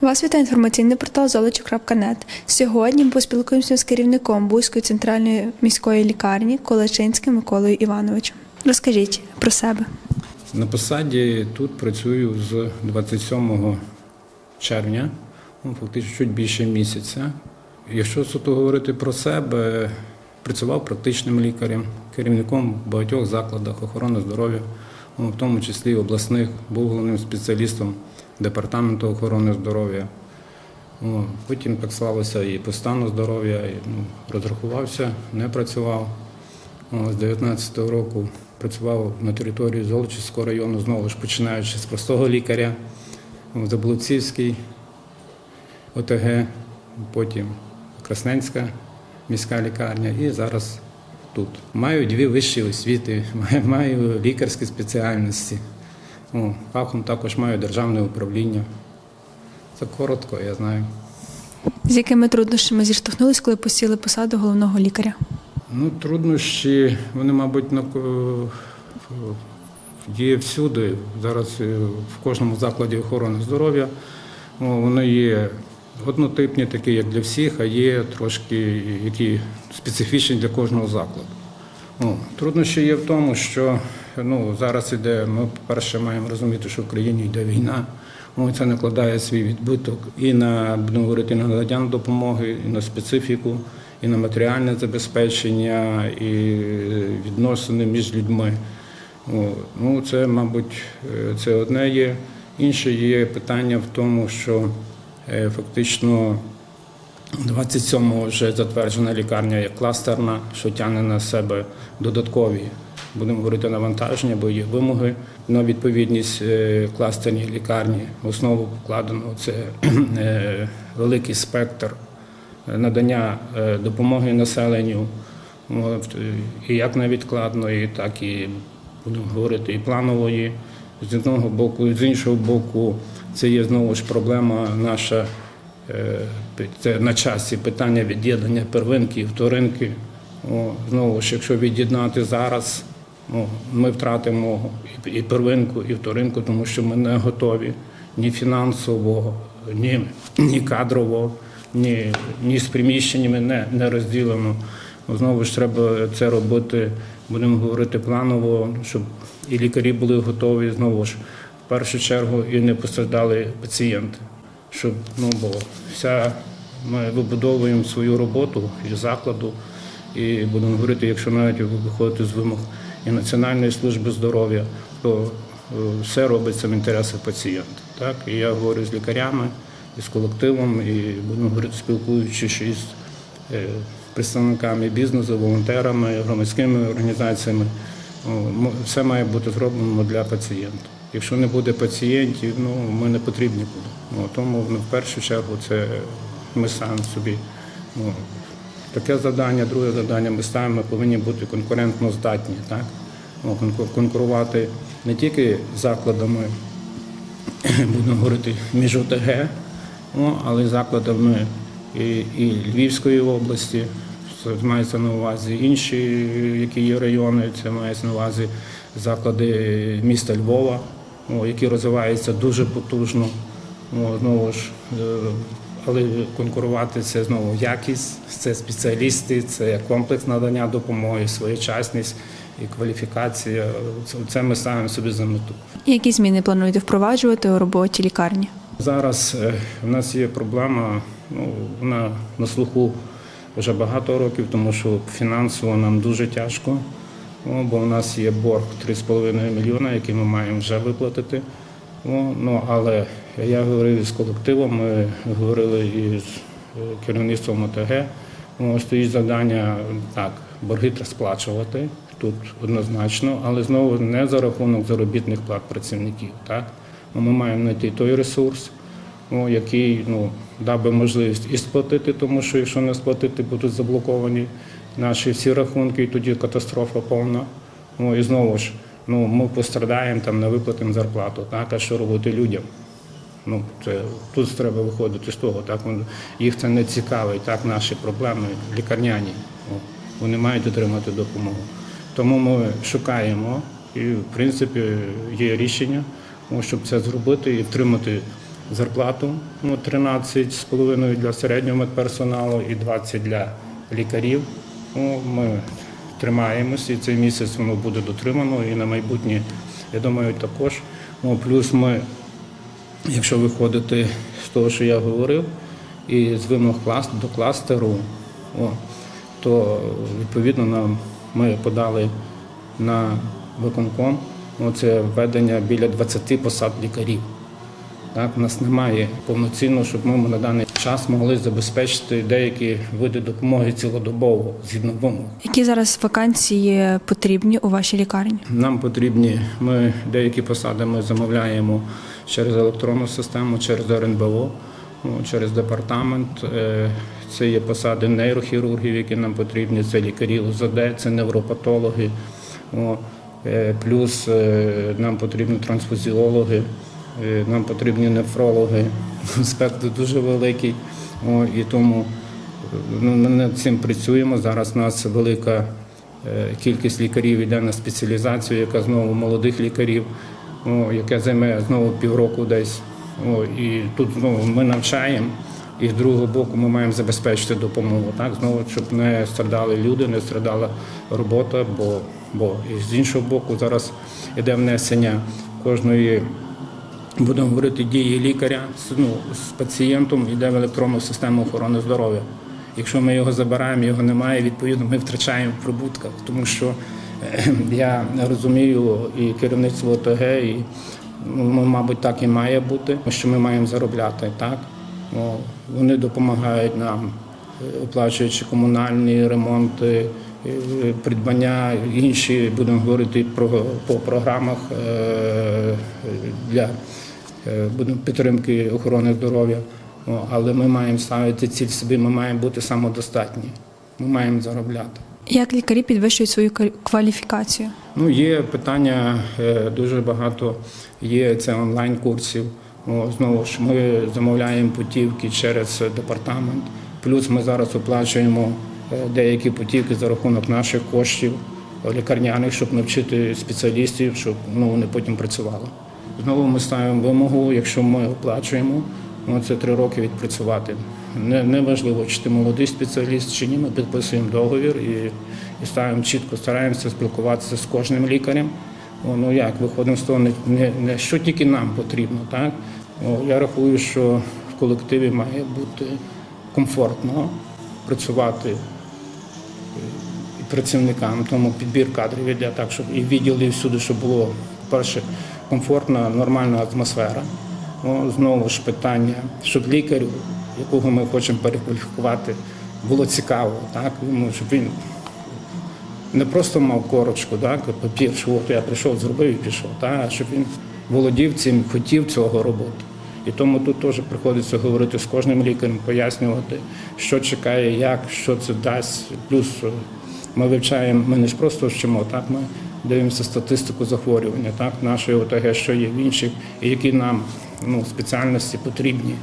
Вас вітає інформаційний портал золочі.нет. Сьогодні ми поспілкуємося з керівником Бузької центральної міської лікарні Колачинським Миколою Івановичем. Розкажіть про себе. На посаді тут працюю з 27 червня, ну, фактично чуть більше місяця. Якщо суто говорити про себе, працював практичним лікарем, керівником в багатьох закладах охорони здоров'я, ну, в тому числі обласних, був головним спеціалістом департаменту охорони здоров'я. Потім так сталося і по стану здоров'я, і, ну, розрахувався, не працював. О, З 19-го року працював на території Золочівського району, знову ж починаючи з простого лікаря, в Заблуцівський ОТГ, потім Красненська міська лікарня і зараз тут. Маю дві вищі освіти, маю лікарські спеціальності. О, Фахом також маю державне управління. Це коротко, я знаю. З якими труднощами зіштовхнулись, коли посіли посаду головного лікаря? Ну, труднощі, вони, мабуть, на є всюди. Зараз е, в кожному закладі охорони здоров'я. О, Вони є однотипні, такі, як для всіх, а є трошки які специфічні для кожного закладу. О, Труднощі є в тому, що ну, зараз іде, ми, по-перше, маємо розуміти, що в країні йде війна. Це накладає свій відбиток і на будемо говорити, на надання допомоги, і на специфіку, і на матеріальне забезпечення, і відносини між людьми. Ну, це, мабуть, е, це одне є. Інше є питання в тому, що е, фактично 27-го вже затверджена лікарня як кластерна, що тягне на себе додаткові, будемо говорити, навантаження, бо є вимоги на відповідність е, кластерній лікарні. В основу покладено це е, великий спектр надання е, допомоги населенню, і як невідкладної, так і будемо говорити, і планової. З одного боку, з іншого боку, це є знову ж проблема наша. Це на часі питання від'єднання первинки і вторинки. О, знову ж, якщо від'єднати зараз, ну, ми втратимо і- первинку, і вторинку, тому що ми не готові ні фінансово, ні, ні кадрово, ні, ні з приміщеннями не, не розділено. Знову ж треба це робити, будемо говорити планово, щоб і лікарі були готові знову ж в першу чергу і не постраждали пацієнти. Щоб ну бо вся ми вибудовуємо свою роботу і закладу, і будемо говорити, якщо навіть виходити з вимог і Національної служби здоров'я, то е, все робиться в інтересах пацієнта. Так і я говорю з лікарями, і з колективом, і будемо говорити, спілкуючись із е, представниками бізнесу, волонтерами, громадськими організаціями. Все має бути зроблено для пацієнта. Якщо не буде пацієнтів, ну ми не потрібні будемо. О, Тому ну, в першу чергу це ми самі собі. Ну, таке завдання, друге завдання ми ставимо, ми повинні бути конкурентно здатні. Так? Конкурувати не тільки закладами будемо говорити, між ОТГ, ну, але й закладами і, і Львівської області, це мається на увазі інші, які є райони, це мається на увазі заклади міста Львова, які розвиваються дуже потужно. Знову ж, е, але конкурувати це знову якість, це спеціалісти, це комплекс надання допомоги, своєчасність і кваліфікація. Це, ми ставимо собі за мету. Які зміни плануєте впроваджувати у роботі лікарні? Зараз е, в нас є проблема, ну, вона на слуху вже багато років, тому що фінансово нам дуже тяжко, О, бо в нас є борг 3,5 мільйона, який ми маємо вже виплатити. О, Ну, але я говорив із колективом, ми говорили із е, керівництвом ОТГ. Стоїть завдання так, борги треба сплачувати тут однозначно, але знову не за рахунок заробітних плат працівників. Так? Ну, Ми маємо знайти той ресурс, який ну, дав би можливість і сплатити, тому що якщо не сплатити, будуть заблоковані наші всі рахунки, і тоді катастрофа повна. І знову ж, ну, ми пострадаємо, там, не виплатимо зарплату. Так? А що робити людям? Ну, це, тут треба виходити з того, так, їх це не цікавить, так, наші проблеми лікарняні. Вони мають отримати допомогу. Тому ми шукаємо, і в принципі є рішення, щоб це зробити і втримати зарплату ну, 13,5 для середнього медперсоналу і 20 для лікарів. Ну, Ми тримаємося, і цей місяць воно буде дотримано, і на майбутнє, я думаю, також. Ну, плюс ми, якщо виходити з того, що я говорив, і з вимог до кластеру, о, то відповідно нам ми подали на виконком це введення біля 20 посад лікарів. Так, у нас немає повноцінно, щоб ми на даний час могли забезпечити деякі види допомоги цілодобово згідно вимог. Які зараз вакансії потрібні у вашій лікарні? Нам потрібні, ми деякі посади ми замовляємо через електронну систему, через РНБО, через департамент. Е, Це є посади нейрохірургів, які нам потрібні, це лікарі УЗД, це невропатологи. Е, Плюс е, нам потрібні трансфузіологи, нам потрібні нефрологи. Спектр дуже великий. І тому Ну, Ми над цим працюємо. Зараз у нас велика кількість лікарів йде на спеціалізацію, яка знову молодих лікарів, о, яке займе знову півроку десь. О, і тут знову ми навчаємо, і з другого боку ми маємо забезпечити допомогу. Так, знову, щоб не страдали люди, не страдала робота, бо, бо і з іншого боку зараз йде внесення кожної будемо говорити дії лікаря ну, з пацієнтом йде в електронну систему охорони здоров'я. Якщо ми його забираємо, його немає, відповідно ми втрачаємо в прибутках, тому що я розумію і керівництво ОТГ, і ну, мабуть, так і має бути, що ми маємо заробляти. Так? Вони допомагають нам, е, оплачуючи комунальні ремонти, е, придбання, інші, будемо говорити про, по програмах е, для е, підтримки охорони здоров'я. Але ми маємо ставити ціль собі, ми маємо бути самодостатні, ми маємо заробляти. Як лікарі підвищують свою кваліфікацію? Ну, є питання е, дуже багато. Є це онлайн курсів. Знову ж ми замовляємо путівки через департамент. Плюс ми зараз оплачуємо е, деякі путівки за рахунок наших коштів лікарняних, щоб навчити спеціалістів, щоб ну, вони потім працювали. Знову ми ставимо вимогу, якщо ми оплачуємо, ну, це три роки відпрацювати. Не, неважливо, чи ти молодий спеціаліст, чи ні, ми підписуємо договір і, і ставимо чітко, стараємося спілкуватися з кожним лікарем. О, ну як, виходимо з того, не, не, не що тільки нам потрібно, так? О, я рахую, що в колективі має бути комфортно працювати і працівникам, тому підбір кадрів іде так, щоб і відділи, і всюди, щоб було, по-перше, комфортна, нормальна атмосфера. О, знову ж питання, щоб лікарю, якого ми хочемо перекваліфікувати, було цікаво, так? Йому, щоб він не просто мав корочку, так, папір, що от я прийшов, зробив і пішов, так, а щоб він володів цим, хотів цього робити. І тому тут теж приходиться говорити з кожним лікарем, пояснювати, що чекає, як, що це дасть. Плюс е, ми вивчаємо, ми не ж просто вчимо, так, ми дивимося статистику захворювання, так, нашої ОТГ, що є в інших, і які нам ну, спеціальності потрібні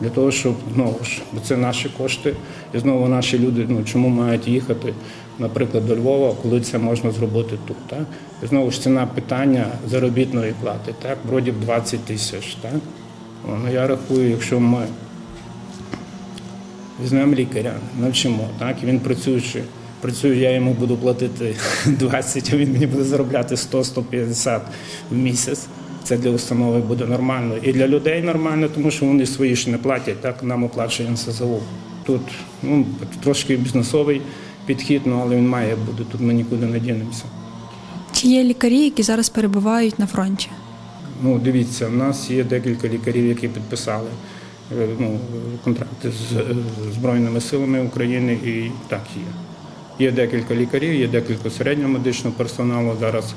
для того, щоб знову ж, бо це наші кошти, і знову наші люди ну, чому мають їхати, наприклад, до Львова, коли це можна зробити тут. Так? І знову ж ціна питання заробітної плати, так? бродів 20 тисяч. Так? Ну, я рахую, якщо ми візьмемо лікаря, навчимо, так? і він працюючи, працює, я йому буду платити 20, а він мені буде заробляти 100-150 в місяць. Це для установи буде нормально. І для людей нормально, тому що вони свої ж не платять, так нам оплачує НСЗУ. Тут ну, трошки бізнесовий підхід, ну, але він має бути, тут ми нікуди не дінемося. Чи є лікарі, які зараз перебувають на фронті? Ну, дивіться, в нас є декілька лікарів, які підписали е, ну, контракти з е, Збройними силами України, і так є. Є декілька лікарів, є декілька середнього медичного персоналу. Зараз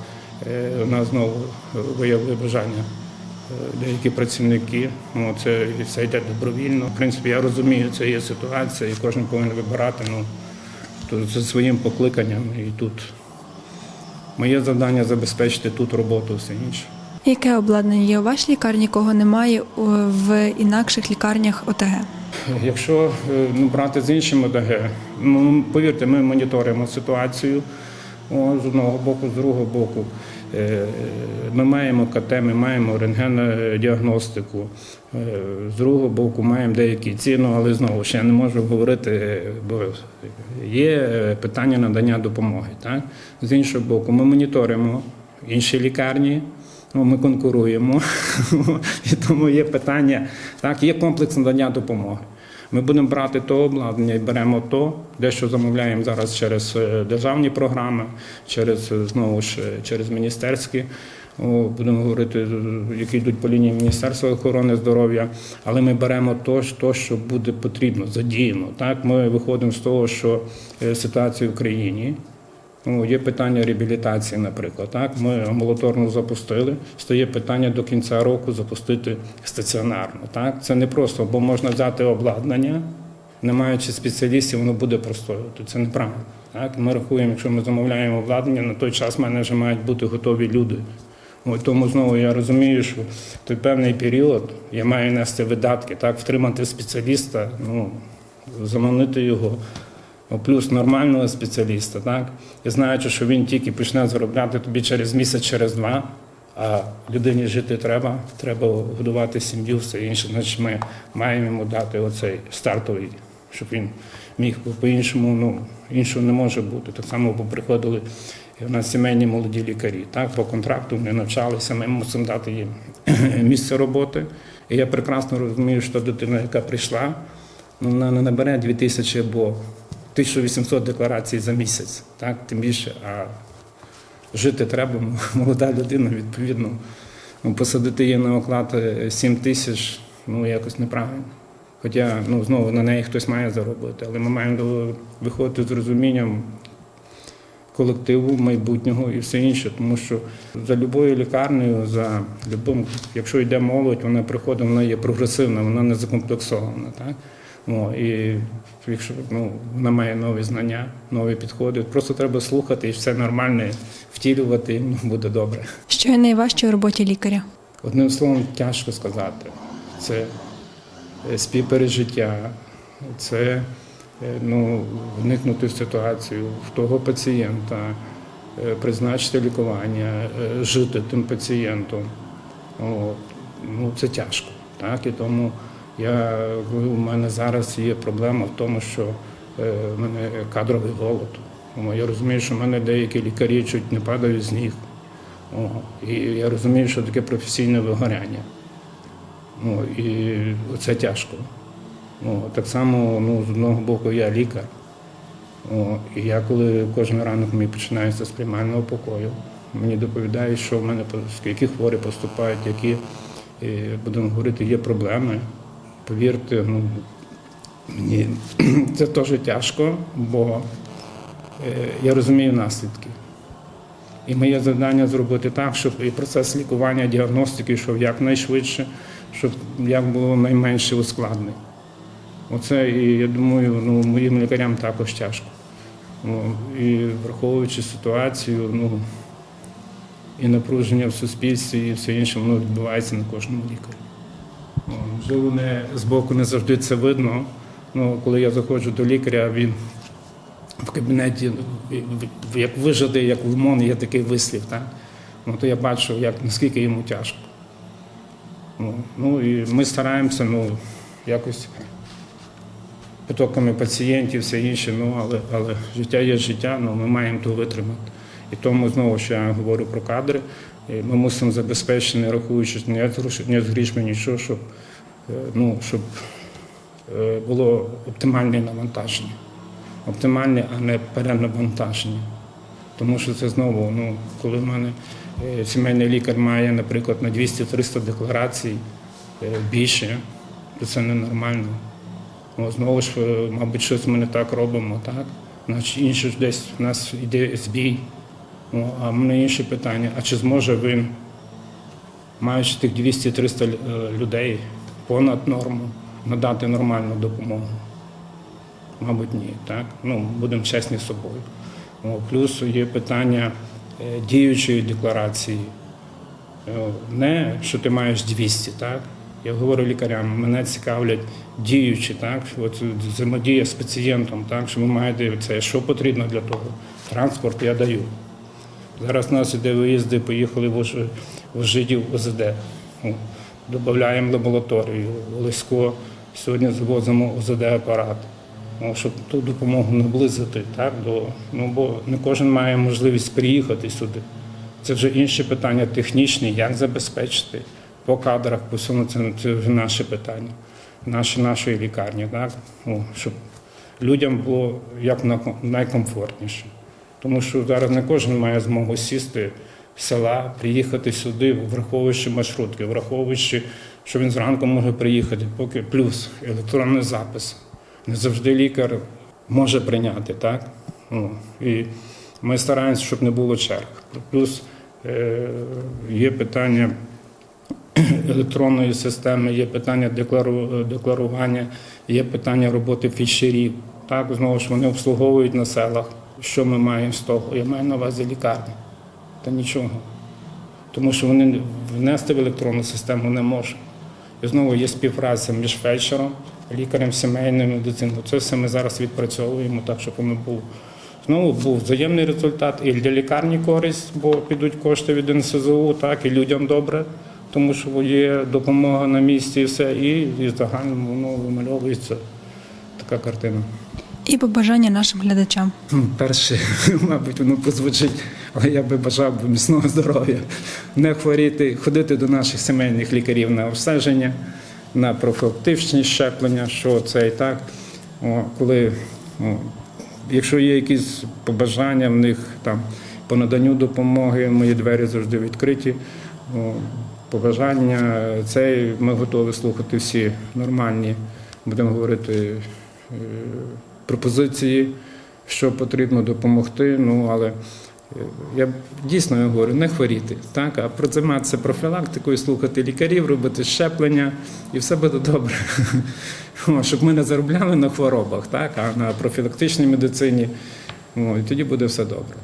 у нас знову виявили бажання е, деякі працівники. Ну, це, це йде добровільно. В принципі, я розумію, це є ситуація, і кожен повинен вибирати ну, то за своїм покликанням. І тут моє завдання забезпечити тут роботу, все інше. Яке обладнання є у вашій лікарні, якого немає в інакших лікарнях ОТГ? Якщо е, ну, брати з іншим ОДГ, ну повірте, ми моніторимо ситуацію о, з одного боку, з другого боку. Е, Ми маємо КТ, ми маємо рентгенодіагностику. Е, З другого боку, маємо деякі ціни, але знову ще не можу говорити, бо є е, питання надання допомоги. Так? З іншого боку, ми моніторимо інші лікарні. Ну, ми конкуруємо, і тому є питання. Так, є комплекс надання допомоги. Ми будемо брати то обладнання і беремо то, дещо замовляємо зараз через е, державні програми, через е, знову ж е, через міністерські. Будемо говорити, які йдуть по лінії Міністерства охорони здоров'я, але ми беремо то, що буде потрібно, задіяно. Так, ми виходимо з того, що ситуація в країні. Ну, є питання реабілітації, наприклад. Так, ми амбулаторну запустили. Стає питання до кінця року запустити стаціонарно. Так, це не просто, бо можна взяти обладнання, не маючи спеціалістів, воно буде простоювати. Це неправильно. Так, ми рахуємо, якщо ми замовляємо обладнання, на той час в мене вже мають бути готові люди. От тому знову я розумію, що той певний період я маю нести видатки, так, втримати спеціаліста, ну, заманити його. Плюс нормального спеціаліста, так? І знаючи, що він тільки почне заробляти тобі через місяць, через два, а людині жити треба, треба годувати сім'ю, все інше. Значить, ми маємо йому дати оцей стартовий, щоб він міг, по-іншому, ну, іншого не може бути. Так само бо приходили у нас сімейні молоді лікарі. Так, по контракту вони навчалися, ми мусимо дати їм місце роботи. І я прекрасно розумію, що дитина, яка прийшла, ну, вона не набере 2000 або 1800 декларацій за місяць, так, тим більше, а жити треба, молода людина, відповідно. Ну, посадити її на оклад е, 7 тисяч, ну якось неправильно. Хоча ну, знову на неї хтось має заробити, але ми маємо виходити з розумінням колективу, майбутнього і все інше. Тому що за любою лікарнею, за любим, якщо йде молодь, вона приходить, вона є прогресивна, вона не закомплексована. Так? О, і якщо ну, вона має нові знання, нові підходи, просто треба слухати і все нормально втілювати, ну, буде добре. Що є найважче у роботі лікаря? Одним словом, тяжко сказати. Це е, співпережиття, це е, ну, вникнути в ситуацію в того пацієнта, е, призначити лікування, жити тим пацієнтом. От. Ну, це тяжко. Так? І тому я у мене зараз є проблема в тому, що е, в мене кадровий голод. Я розумію, що в мене деякі лікарі чуть не падають з ніг. І я розумію, що таке професійне вигоряння. І це тяжко. Так само, ну, з одного боку, я лікар. І я коли кожен ранок мій починається з приймального покою, мені доповідають, що в мене які хворі поступають, які, е, будемо говорити, є проблеми. Повірте, ну, мені це теж тяжко, бо е, я розумію наслідки. І моє завдання зробити так, щоб і процес лікування, діагностики йшов якнайшвидше, щоб як було найменше ускладнень. Оце, і я думаю, ну, моїм лікарям також тяжко. Ну, і враховуючи ситуацію, ну, і напруження в суспільстві, і все інше, воно відбувається на кожному лікарі. Можливо, не, збоку не завжди це видно. Ну, коли я заходжу до лікаря, він в кабінеті як вижади, як лимон, є такий вислів. Так? Ну, то я бачу, як, наскільки йому тяжко. Ну, ну і ми стараємося ну, якось потоками пацієнтів, все інше, ну, але, але життя є життя, ну, ми маємо то витримати. І тому знову що я говорю про кадри. Ми мусимо забезпечити, не рахуючи ні з грош- ні з грішми, нічого, щоб, е, ну, щоб е, було оптимальне навантаження. Оптимальне, а не перенавантаження. Тому що це знову, ну, коли в мене е, сімейний лікар має, наприклад, на 200-300 декларацій більше, то це ненормально. О, знову ж, мабуть, щось ми не так робимо, так? Значить, інше десь у нас йде збій. О, а мене інше питання: а чи зможе він, маючи тих 200-300 е, людей понад норму, надати нормальну допомогу? Мабуть, ні. Так? Ну, будемо чесні з собою. Плюс є питання е, діючої декларації. Е, Не, що ти маєш 200, так? Я говорю лікарям, мене цікавлять діючі, так? От взаємодія з пацієнтом, так? Що ви маєте це, що потрібно для того? Транспорт я даю. Зараз у нас іде виїзди, поїхали в Жидів ОЗД. Додаємо лабораторію, Лисько. Сьогодні завозимо ОЗД-апарат, щоб ту допомогу наблизити. Так, до, ну, бо не кожен має можливість приїхати сюди. Це вже інші питання технічні, як забезпечити по кадрах, по всьому це, це вже наше питання, наші, нашої лікарні, так? О, щоб людям було як на- найкомфортніше. Тому що зараз не кожен має змогу сісти з села, приїхати сюди, враховуючи маршрутки, враховуючи, що він зранку може приїхати, поки плюс електронний запис. Не завжди лікар може прийняти, так? О, і ми стараємося, щоб не було черг. Плюс е, є питання електронної системи, є питання деклару- декларування, є питання роботи фішерів. Так, знову ж вони обслуговують на селах. Що ми маємо з того? Я маю на увазі лікарні. Та нічого. Тому що вони внести в електронну систему не можуть. І знову є співпраця між фельдшером, лікарем сімейної медицини. Це все ми зараз відпрацьовуємо так, щоб воно було. Знову був взаємний результат і для лікарні користь, бо підуть кошти від НСЗУ, так, і людям добре, тому що є допомога на місці і все, і, і загально воно вимальовується така картина. І побажання нашим глядачам. Перше, мабуть, воно позвучить, але я би бажав міцного здоров'я, не хворіти, ходити до наших сімейних лікарів на обстеження, на профілактичні щеплення, що це і так. О, коли, о, якщо є якісь побажання в них там по наданню допомоги, мої двері завжди відкриті. О, побажання, це ми готові слухати всі нормальні, будемо говорити. Пропозиції, що потрібно допомогти. Ну але е, я дійсно я говорю, не хворіти, так а займатися профілактикою, слухати лікарів, робити щеплення, і все буде добре. Щоб ми не заробляли на хворобах, так а на профілактичній медицині. Ну, і тоді буде все добре.